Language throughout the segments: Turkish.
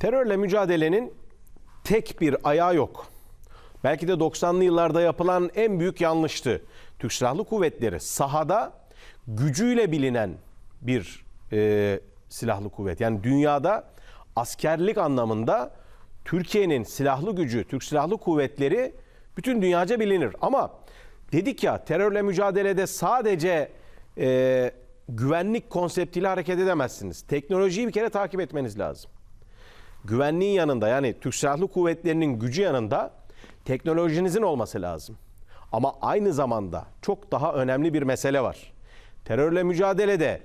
Terörle mücadelenin tek bir ayağı yok. Belki de 90'lı yıllarda yapılan en büyük yanlıştı. Türk Silahlı Kuvvetleri sahada gücüyle bilinen bir e, silahlı kuvvet. Yani dünyada askerlik anlamında Türkiye'nin silahlı gücü, Türk Silahlı Kuvvetleri bütün dünyaca bilinir. Ama dedik ya terörle mücadelede sadece e, güvenlik konseptiyle hareket edemezsiniz. Teknolojiyi bir kere takip etmeniz lazım güvenliğin yanında yani Türk Silahlı Kuvvetleri'nin gücü yanında teknolojinizin olması lazım. Ama aynı zamanda çok daha önemli bir mesele var. Terörle mücadelede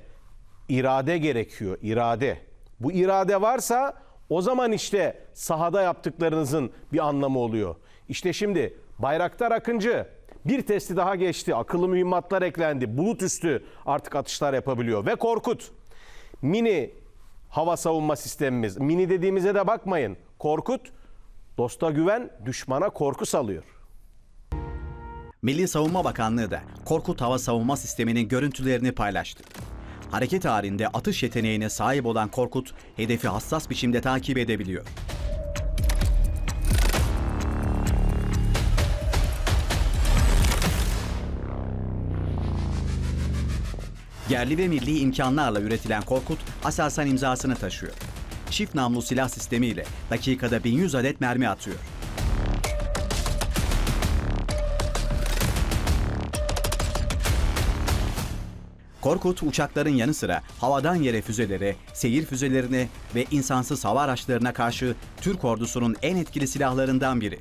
irade gerekiyor, irade. Bu irade varsa o zaman işte sahada yaptıklarınızın bir anlamı oluyor. İşte şimdi Bayraktar Akıncı bir testi daha geçti. Akıllı mühimmatlar eklendi. Bulut üstü artık atışlar yapabiliyor. Ve Korkut mini hava savunma sistemimiz. Mini dediğimize de bakmayın. Korkut, dosta güven, düşmana korku salıyor. Milli Savunma Bakanlığı da Korkut Hava Savunma Sistemi'nin görüntülerini paylaştı. Hareket halinde atış yeteneğine sahip olan Korkut, hedefi hassas biçimde takip edebiliyor. Yerli ve milli imkanlarla üretilen Korkut, Aselsan imzasını taşıyor. Çift namlu silah sistemiyle dakikada 1100 adet mermi atıyor. Korkut uçakların yanı sıra havadan yere füzelere, seyir füzelerine ve insansız hava araçlarına karşı Türk ordusunun en etkili silahlarından biri.